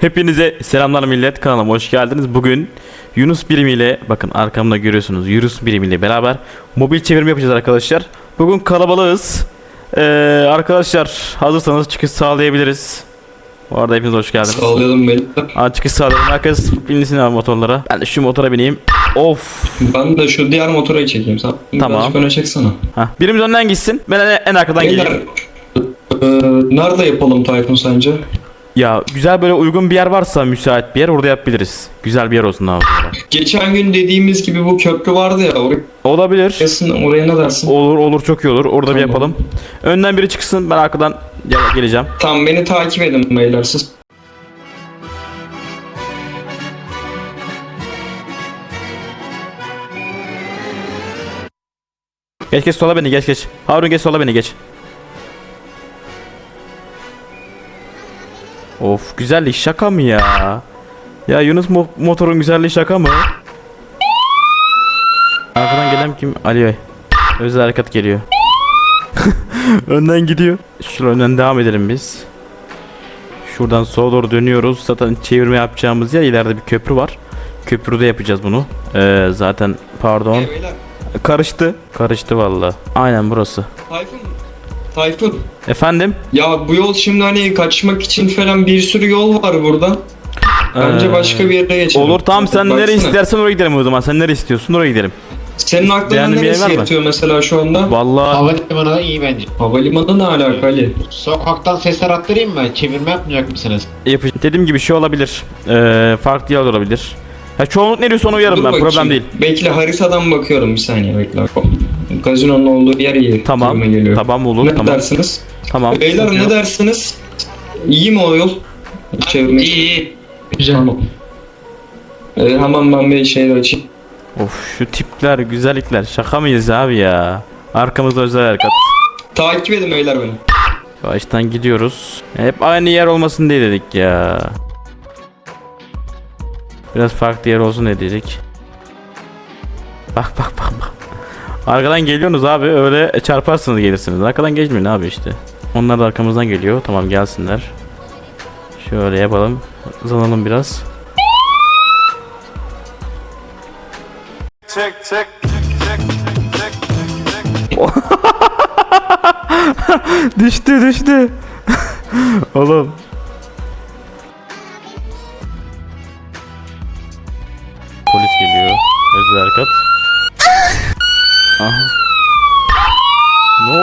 Hepinize selamlar millet kanalıma hoş geldiniz. Bugün Yunus birimiyle bakın arkamda görüyorsunuz Yunus birimiyle beraber mobil çevirme yapacağız arkadaşlar. Bugün kalabalığız. Ee, arkadaşlar hazırsanız çıkış sağlayabiliriz. Bu arada hepiniz hoş geldiniz. Sağlayalım beyler. Aa, çıkış sağlayalım. Herkes binsin abi motorlara. Ben de şu motora bineyim. Of. Ben de şu diğer motora çekeyim. Sen Tamam. birazcık öne çeksene. Hah. Birimiz önden gitsin. Ben en, en arkadan Beyler, geleyim. e, nerede yapalım Tayfun sence? Ya güzel böyle uygun bir yer varsa müsait bir yer orada yapabiliriz. Güzel bir yer olsun abi. Geçen gün dediğimiz gibi bu köprü vardı ya. Oraya, Olabilir. oraya ne dersin? Olur olur çok iyi olur. Orada bir Tamam. yapalım. Önden biri çıksın ben arkadan gel- geleceğim. Tamam beni takip edin beyler siz. Geç geç sola beni geç geç. Harun geç sola beni geç. Of güzellik şaka mı ya? Ya Yunus mo- motorun güzelliği şaka mı? Arkadan gelen kim? Ali Bey. Özel hareket geliyor. önden gidiyor. Şöyle önden devam edelim biz. Şuradan sola doğru dönüyoruz. Zaten çevirme yapacağımız yer ileride bir köprü var. Köprüde yapacağız bunu. Ee, zaten pardon. Karıştı. Karıştı valla. Aynen burası. Tayfun. Tayfun. Efendim? Ya bu yol şimdi hani kaçmak için falan bir sürü yol var burada. Bence Ee, başka bir yere geçelim. Olur tamam sen Baksana. nereye istersen oraya gidelim o zaman. Sen nereye istiyorsun oraya gidelim. Senin aklına Beğendiğin bir yer neresi mı? yatıyor mesela şu anda? Valla Havalimanı da iyi bence. Havalimanı ne alaka Ali? Sokaktan sesler attırayım mı? Çevirme yapmayacak mısınız? yapış. Dediğim gibi şey olabilir. Ee, farklı yer olabilir. Ya çoğunluk ne diyorsa onu uyarım Dur ben bakayım. problem değil. Bekle haritadan bakıyorum bir saniye bekle. Gazinonun olduğu yer iyi. Tamam. Tamam olur Ne tamam. dersiniz? Tamam. Beyler ne dersiniz? İyi mi o yol? Çevirmek. İyi iyi. Tamam. Ee, hemen ben bir şey de açayım. Of şu tipler güzellikler şaka mıyız abi ya? Arkamızda özel hareket. Takip edin beyler beni. Baştan gidiyoruz. Hep aynı yer olmasın diye dedik ya. Biraz farklı yer olsun diye dedik. Bak bak bak bak. Arkadan geliyorsunuz abi öyle çarparsınız gelirsiniz. Arkadan geçmeyin abi işte. Onlar da arkamızdan geliyor. Tamam gelsinler. Şöyle yapalım. Hızlanalım biraz. Check, check. düştü düştü. Oğlum. Özel harekat. Aha. Ne o-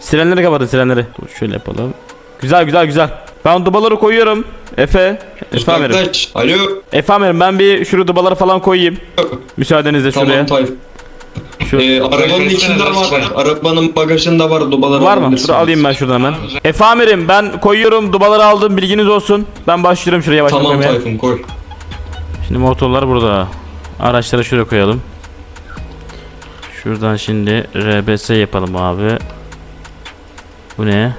Sirenleri kapatın sirenleri. Dur şöyle yapalım. Güzel güzel güzel. Ben dubaları koyuyorum. Efe. Efe amirim. Alo. Efe amirim ben bir şu dubaları falan koyayım. Müsaadenizle şuraya. Tamam Tayfun. Şu- Ee, arabanın içinde var. Arabanın bagajında var. Dubaları Var mı? alabilirsiniz. Dur alayım ben şuradan hemen. Efe amirim ben koyuyorum dubaları aldım bilginiz olsun. Ben başlıyorum şuraya başlamaya. Tamam Tayfun koy. Şimdi motorlar burada. Araçları şuraya koyalım. Şuradan şimdi RBS yapalım abi. Bu ne?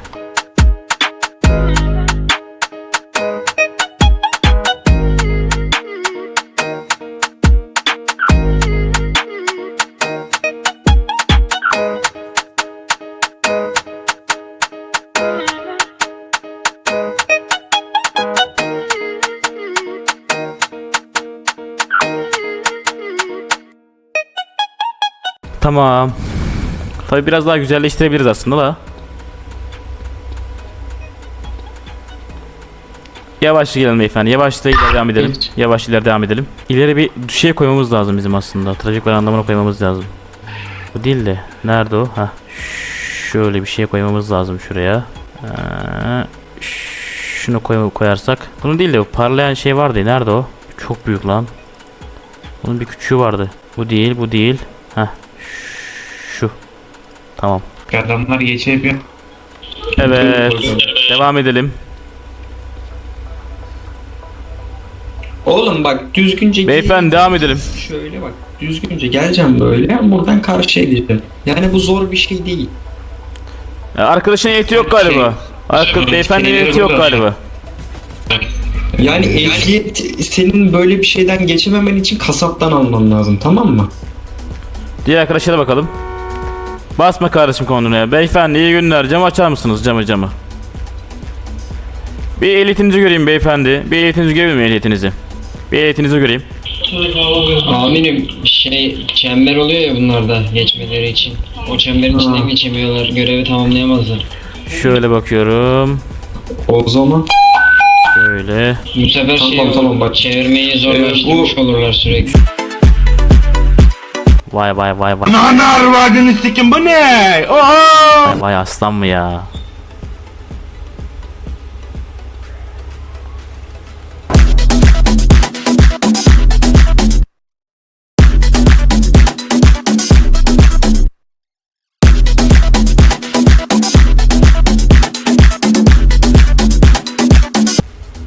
Tamam. Tabi biraz daha güzelleştirebiliriz aslında da. Yavaş gidelim beyefendi. Yavaş ileri devam edelim. Yavaş ileri devam edelim. İleri bir şey koymamız lazım bizim aslında. Trafik var anlamına koymamız lazım. Bu değil de. Nerede o? Ha. Şöyle bir şey koymamız lazım şuraya. Ee, şunu koy koyarsak. Bunu değil de o parlayan şey vardı. Nerede o? Çok büyük lan. Bunun bir küçüğü vardı. Bu değil, bu değil. Heh. Tamam. Adamlar geçebiliyor. Evet. Devam edelim. Oğlum bak düzgünce Beyefendi devam edelim. Şöyle bak düzgünce geleceğim böyle buradan karşıya gideceğim. Yani bu zor bir şey değil. Ya, Arkadaşın ehliyeti yok galiba. Arka, beyefendi ehliyeti yok galiba. Yani ehliyet senin böyle bir şeyden geçememen için kasaptan alman lazım tamam mı? Diğer arkadaşlara bakalım. Basma kardeşim konduya. Beyefendi iyi günler. Camı açar mısınız camı camı? Bir ehliyetinizi göreyim beyefendi. Bir ehliyetinizi göreyim mi ehliyetinizi? Bir ehliyetinizi göreyim. Amirim şey çember oluyor ya bunlarda geçmeleri için. O çemberin içinden geçemiyorlar. Görevi tamamlayamazlar. Şöyle bakıyorum. O zaman Şöyle. Bu sefer şey Tamam, olur, tamam, bak. çevirmeyi zorlaştırmış olurlar sürekli. Vay vay vay vay. Ana arvadını sikin bu ne? Vay, vay aslan mı ya?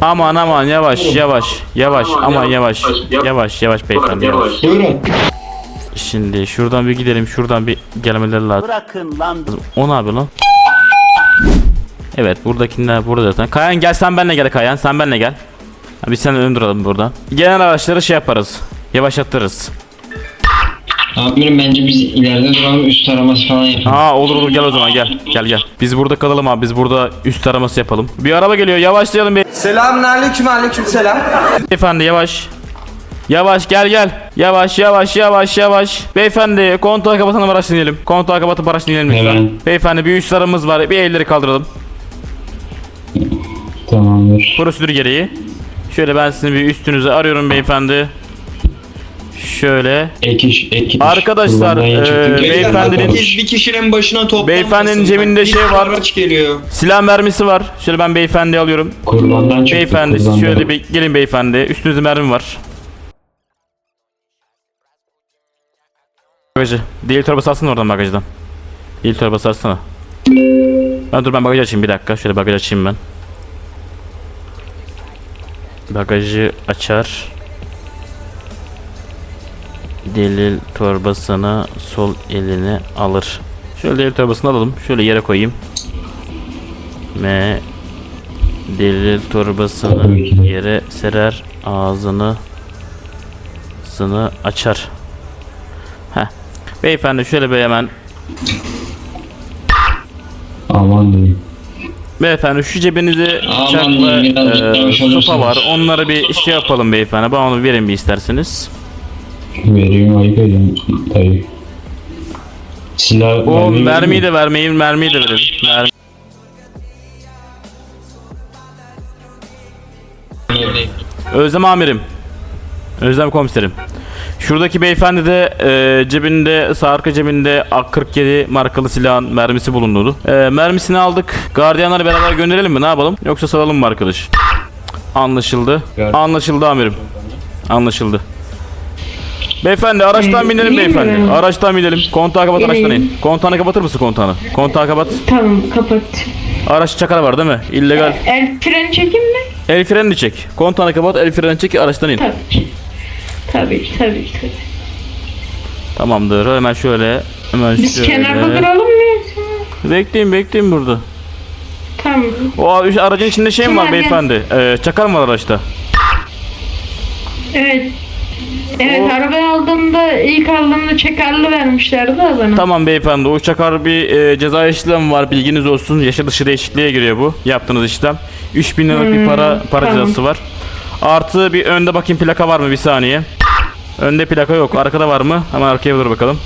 Aman aman yavaş yavaş yavaş aman yavaş yavaş yavaş beyefendi yavaş. buyurun. Şimdi şuradan bir gidelim. Şuradan bir gelmeleri lazım. Bırakın lan. O ne yapıyor lan? Evet buradakiler burada zaten. Kayan gel sen benle gel Kayan. Sen benle gel. Ha, Biz sen ön duralım burada. Gelen araçları şey yaparız. Yavaşlatırız. Amirim bence biz ileride duralım üst taraması falan yapalım. Ha olur olur gel o zaman gel. Gel gel. Biz burada kalalım abi. Biz burada üst araması yapalım. Bir araba geliyor. Yavaşlayalım be- Selamun aleyküm aleyküm selam. beyefendi yavaş. Yavaş gel gel. Yavaş yavaş yavaş yavaş. Beyefendi kontağı kapatalım araç dinleyelim. Kontağı kapatıp araç dinleyelim lütfen. Hemen. Beyefendi bir üst aramız var. Bir elleri kaldıralım. Tamamdır. Prosedür gereği. Şöyle ben sizin bir üstünüzü arıyorum beyefendi. Şöyle. Ek iş, ek iş. Arkadaşlar, Kurbandan Beyler, beyefendinin- herkes bir kişinin başına toplanmasın. Beyefendinin cebinde Bir şey var. Araç geliyor. Silah mermisi var. Şöyle ben beyefendi alıyorum. Kurbandan çıktık. Beyefendi siz kurbandan. şöyle bir gelin beyefendi. Üstünüzde mermi var. Bagajı. Değil torbası alsana oradan bagajdan. Değil torbası alsana. Ben dur ben bagajı açayım bir dakika. Şöyle bagajı açayım ben. Bagajı açar. Delil torbasını sol eline alır. Şöyle delil torbasını alalım. Şöyle yere koyayım. M delil torbasını yere serer. Ağzını sını açar. Beyefendi şöyle bir hemen Aman diyeyim. Beyefendi şu cebinizde Aman bıçakla diyeyim, e, sopa var. Onları bir şey yapalım beyefendi. Bana onu verin bir isterseniz. Vereyim ayıp ediyorum dayı. Silah O vermeyi mermiyi de vermeyin, mermiyi de verin. Mermi. Özlem amirim. Özlem komiserim. Şuradaki beyefendi de e, cebinde, sağ arka cebinde AK-47 markalı silahın mermisi bulunduğu. E, mermisini aldık. Gardiyanları beraber gönderelim mi? Ne yapalım? Yoksa salalım mı arkadaş? Anlaşıldı. Anlaşıldı amirim. Anlaşıldı. Beyefendi araçtan binelim beyefendi. Araçtan binelim. Kontağı kapat araçtan in. Kontağını kapatır mısın kontağını? Kontağı kapat. Tamam kapat. Araç çakar var değil mi? İllegal. El freni çekeyim mi? El frenini çek. Kontağını kapat, el frenini çek, araçtan in. Tabii ki. Tabii tabii tabii. Tamamdır. Hemen şöyle. Hemen Biz şöyle. kenarda duralım mı? Bekleyin, bekleyin burada. Tamam. O aracın içinde şey mi var beyefendi? Ee, çakar mı var araçta? Evet. Evet arabayı aldığımda ilk aldığımda çekarlı vermişlerdi bana. Tamam beyefendi. O çakar bir e, ceza işlem var. Bilginiz olsun. Yaşa dışı değişikliğe giriyor bu. Yaptığınız işlem. 3000 liralık bir para para tamam. cezası var. Artı bir önde bakayım plaka var mı bir saniye. Önde plaka yok. Arkada var mı? Hemen arkaya dur bakalım.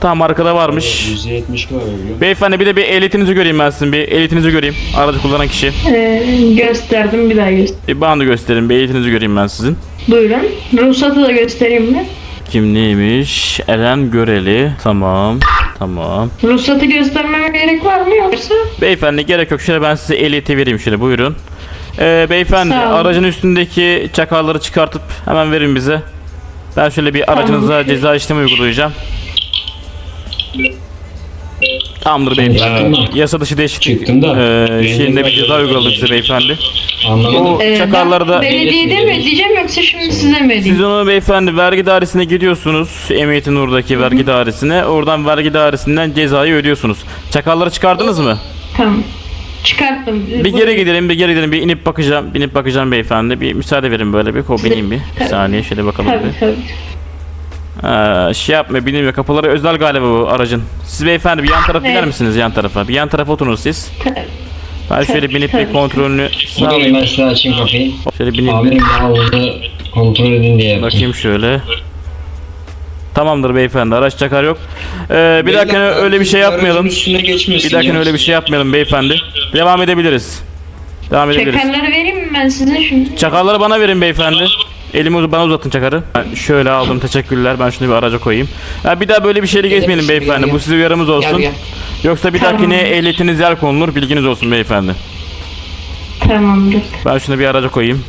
Tamam arkada varmış. 170 var öyle. Beyefendi bir de bir ehliyetinizi göreyim ben sizin. Bir ehliyetinizi göreyim. Aracı kullanan kişi. Ee, gösterdim bir daha göster. Bir bana da gösterin. Bir ehliyetinizi göreyim ben sizin. Buyurun. Ruhsatı da göstereyim mi? Kim neymiş? Eren Göreli. Tamam. Tamam. Ruhsatı göstermeme gerek var mı yoksa? Beyefendi gerek yok. Şöyle ben size ehliyeti vereyim şöyle buyurun. Ee, beyefendi Sağ olun. aracın üstündeki çakarları çıkartıp hemen verin bize. Ben şöyle bir aracınıza ceza işlemi uygulayacağım. Tamamdır beyefendi. Çıktım Yasa dışı değişiklik Çıktım da. ee, Benim şeyinde bir ceza uyguladık size beyefendi. Anlamadım. O Ee, çakarları da ben belediyede mi diyeceğim yoksa şimdi size mi Siz edeyim? onu beyefendi vergi dairesine gidiyorsunuz. Emniyetin oradaki vergi dairesine. Oradan vergi dairesinden cezayı ödüyorsunuz. Çakalları çıkardınız mı? Tamam. Çıkarttım. Bir geri gidelim, bir geri gidelim. Bir inip bakacağım. Bir inip bakacağım beyefendi. Bir müsaade verin böyle bir. Ko bineyim bir. Bir saniye şöyle bakalım Tabii bir. tabii. Ee, şey yapma bilmiyorum kapıları özel galiba bu aracın. Siz beyefendi bir yan tarafa biner Evet. misiniz yan tarafa? Bir yan tarafa oturun siz. Ben şöyle binip bir kontrolünü sağlayayım. ben size açayım kapıyı. Şöyle binip bir Amirim ben havuzu kontrol edin diye yaptım. bakayım şöyle. Tamamdır beyefendi araç çakar yok. Ee, bir dahakine öyle bir şey yapmayalım. üstüne geçmesin Bir dahakine öyle bir şey yapmayalım beyefendi. Devam edebiliriz. Devam edebiliriz. Çekerleri vereyim mi ben size şimdi? Çakarları bana verin beyefendi. Elimi bana uzatın çakarı. Ben şöyle aldım teşekkürler. Ben şunu bir araca koyayım. Ya bir daha böyle bir şeyle geçmeyelim beyefendi. Bu size uyarımız olsun. Gel, Yoksa bir Tamam. dahakine ehliyetiniz yer konulur. Bilginiz olsun beyefendi. Tamamdır. Ben şunu bir araca koyayım.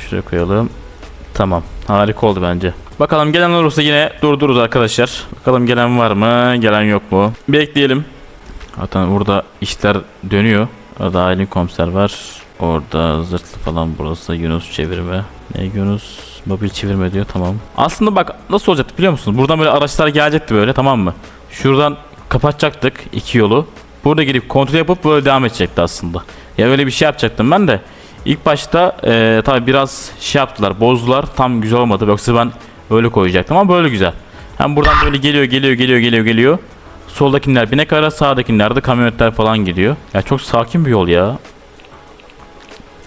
Şuraya koyalım. Tamam. Harika oldu bence. Bakalım gelen olursa yine durdururuz arkadaşlar. Bakalım gelen var mı? Gelen yok mu? Bekleyelim. Zaten burada işler dönüyor. Orada Aylin komiser var. Orada zırtlı falan burası Yunus çevirme. Ne Yunus mobil çevirme diyor tamam. Aslında bak nasıl olacaktı biliyor musunuz? Buradan böyle araçlar gelecekti böyle tamam mı? Şuradan kapatacaktık iki yolu. Burada gidip kontrol yapıp böyle devam edecekti aslında. Ya öyle bir şey yapacaktım ben de. İlk başta e, tabi biraz şey yaptılar bozdular tam güzel olmadı yoksa ben öyle koyacaktım ama böyle güzel. Hem buradan böyle geliyor geliyor geliyor geliyor geliyor. Soldakiler binek ara sağdakiler de kamyonetler falan gidiyor. Ya çok sakin bir yol ya.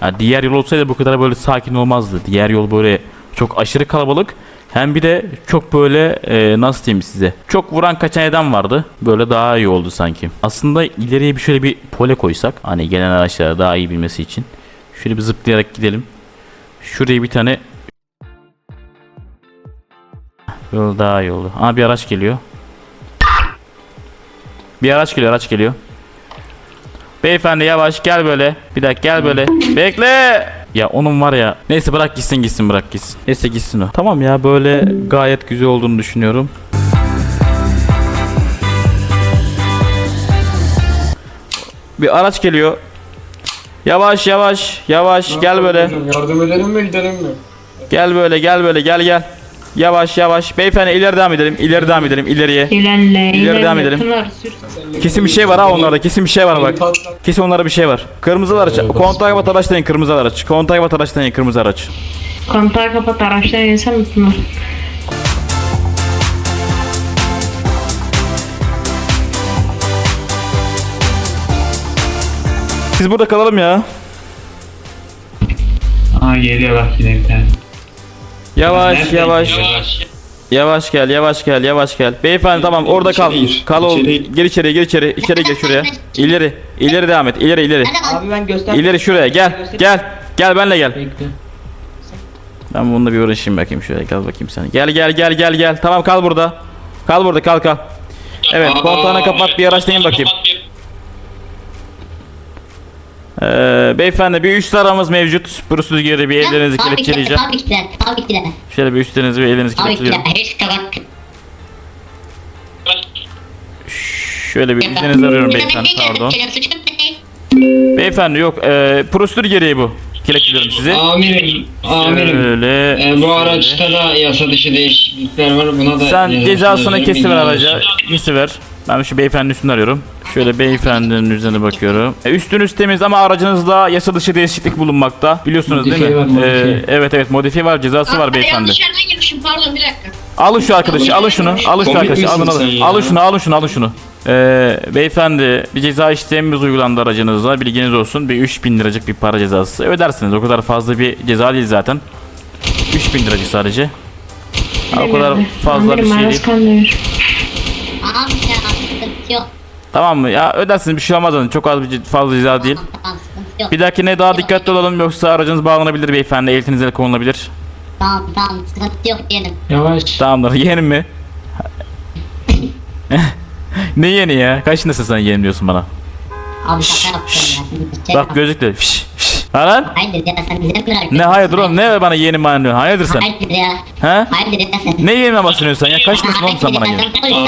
Ya diğer yol olsaydı bu kadar böyle sakin olmazdı. Diğer yol böyle çok aşırı kalabalık. Hem bir de çok böyle e, nasıl diyeyim size. Çok vuran kaçan eden vardı. Böyle daha iyi oldu sanki. Aslında ileriye bir şöyle bir pole koysak. Hani gelen araçlara daha iyi bilmesi için. Şöyle bir zıplayarak gidelim. Şuraya bir tane Böyle daha iyi oldu. Aa bir araç geliyor. Bir araç geliyor, araç geliyor. Beyefendi yavaş gel böyle. Bir dakika gel böyle. Bekle. Ya onun var ya. Neyse bırak gitsin gitsin bırak gitsin. Neyse gitsin o. Tamam ya böyle gayet güzel olduğunu düşünüyorum. Bir araç geliyor. Yavaş yavaş yavaş gel böyle. Yardım edelim mi gidelim mi? Gel böyle gel böyle gel gel. Yavaş yavaş. Beyefendi ileri devam edelim. İleri devam edelim ileriye. İlerle, İleri devam ilerle. edelim. Pınar, sür. Kesin bir şey var ha onlarda. Kesin bir şey var bak. Kesin onlarda bir şey var. Kırmızı araç. Kontağı kapat araçtan in kırmızı araç. Kontağı kapat araçtan in kırmızı araç. Kontağı kapat araçtan insan mı Pınar? Biz burada kalalım ya. Aa geliyor bak yine bir tane. Yavaş Nereden yavaş. Yavaş gel yavaş gel yavaş gel. Beyefendi tamam orada kal. İçeri gir, Kal ol. içeri gir. Gir içeri gir içeri. İçeri gir şuraya. İleri. İleri devam et. İleri ileri. Abi ben göster. İleri şuraya gel. Gel. Gel benle gel. Ben bununla bir uğraşayım bakayım şöyle. Gel bakayım sen. Gel gel gel gel gel. Tamam kal burada. Kal burada kal kal. Evet kontağını kapat bir araçlayın bakayım. Ee, beyefendi bir üst aramız mevcut. Burası geri bir ellerinizi kelepçeleyeceğim. Tabii ki de, tabii ki de. Şöyle bir üstlerinizi bir ellerinizi Tabii ki de. kelepçeliyorum. Hiç kabak. Şöyle bir üzerinizi arıyorum beyefendi pardon. Beyefendi yok e, prosedür gereği bu. Kelepçeliyorum sizi. Amirim, amirim. Şöyle. Ee, bu araçta da yasa dışı değişiklikler var. Buna da Sen cezasını kesiver araca. Kesiver. Ben şu beyefendinin üstünü arıyorum. Şöyle beyefendinin üzerine bakıyorum. E, üstünüz temiz ama aracınızda yasa dışı değişiklik bulunmakta. Biliyorsunuz değil mi? Modifiye var, modifiye. E, evet evet modifiye var cezası var beyefendi. Yanlış yerden girmişim pardon bir dakika. Alın şu arkadaşı, alın şunu, alın şu Komik arkadaşı, alın misin alın. sen ya? Alın şunu, alın şunu, alın şunu. Ee, beyefendi bir ceza işlemimiz uygulandı aracınıza bilginiz olsun bir 3000 liracık bir para cezası ödersiniz o kadar fazla bir ceza değil zaten 3000 liracık sadece ha, o kadar fazla bir şey değil. Abi ya sıkıntı yok. tamam mı ya ödersiniz bir şey olmaz onun çok az bir fazla ceza değil Tamam tamam sıkıntı yok. bir dahakine daha dikkatli olalım yoksa aracınız bağlanabilir beyefendi ehliyetinize el konulabilir Tamam tamam sıkıntı yok diyelim. Yavaş. tamamdır yeğenim mi ne yeni ya kaç yaşındasın sen yeğenim diyorsun bana Abi şaka yaptım ya. Bak gözlükle fiş. Ha lan? Hayırdır ya sen bize mi bıraktın? Ne hayırdır oğlum ne bana yeğenim bana diyorsun? Hayırdır sen? Hayırdır ya. He? Hayırdır ya sen. Ne yeğenime bahsediyorsun sen ya? Kaç nesin oğlum sen bana ya?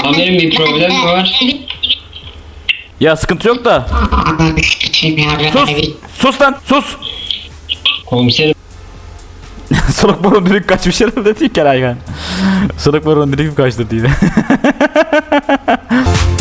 Amirim, bir problem var? Ya sıkıntı yok da. Sus! Sus lan! Sus! Komiserim Soluk balon direkt kaçmış herhalde değil ki Aygan. Soluk balon direkt kaçtı değil.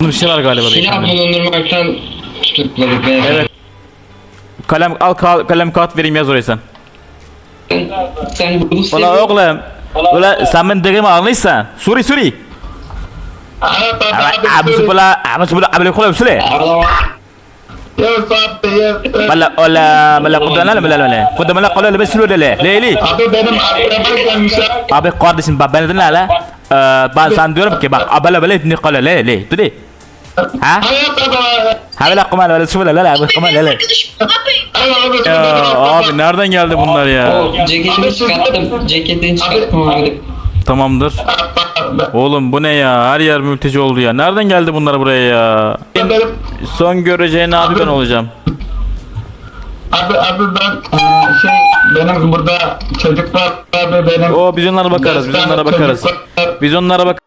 Bunun bir şey var galiba silah beyefendi. bulundurmaktan tutukladık beyefendi. Evet. Kalem al ka- kalem kağıt vereyim yaz oraya sen. Sen bunu Ulan oğlum. Ulan sen ben dediğimi anlıyorsan. Suri suri. Abi sebelah abi sebelah abi kolay söyle. Bala ola bala kudana la bala la. Kuda bala kola lebih sulu dele. Leli. Abi benim. Abi kardeşim bak ben dinle la. Ee, sana diyorum ki bak abala bala ni kola le le. Dedi. Ha? Hayat baba. Ha bala kumal bala sulu la la abi kumal le le. Abi nereden geldi bunlar ya? O ceketini çıkarttım. Ceketini çıkarttım abi. Tamamdır. Oğlum bu ne ya? Her yer mülteci oldu ya. Nereden geldi bunlar buraya ya? benim Son göreceğin abi ben olacağım. abi abi ben eee, şey benim burada çocuklar abi benim O biz onlara bakarız. Biz onlara bakarız. Biz onlara bakarız.